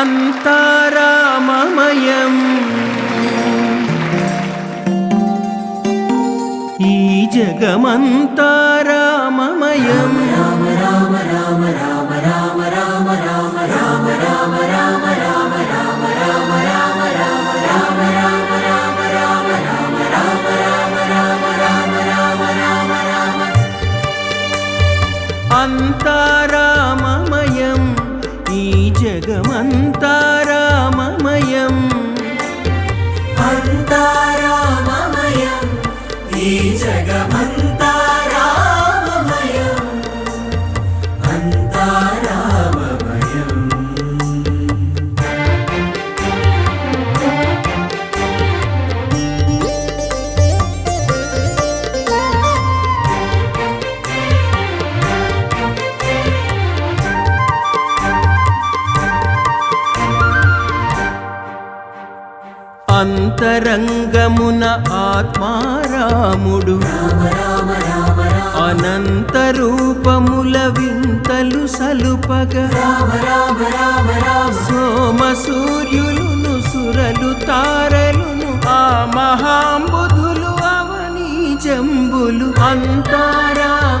అంతారామమయం. ఈ జగమంతారామమయం అంతారామమయం ఈ జగమంతారామమయం అంతరంగమున ఆత్మారాముడు. అనంత రూపముల వింతలు సలుపగ. సోమ సూర్యులును సురలు తారలును ఆ మహాంబుధులు అవని జంబులు అంతారామయం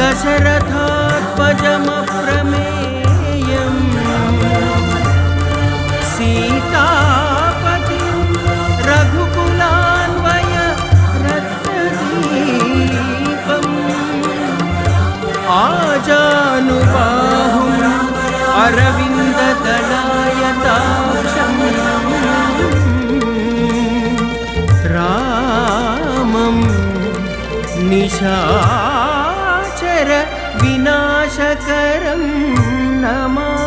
दशरथात्मजमप्रमेयम् सीतापतिं रघुकुलान्वय रत्नदीपम् आजानुबाहुम् अरविन्ददलायताक्षम् रामं निशाचर विनाशकरं नमा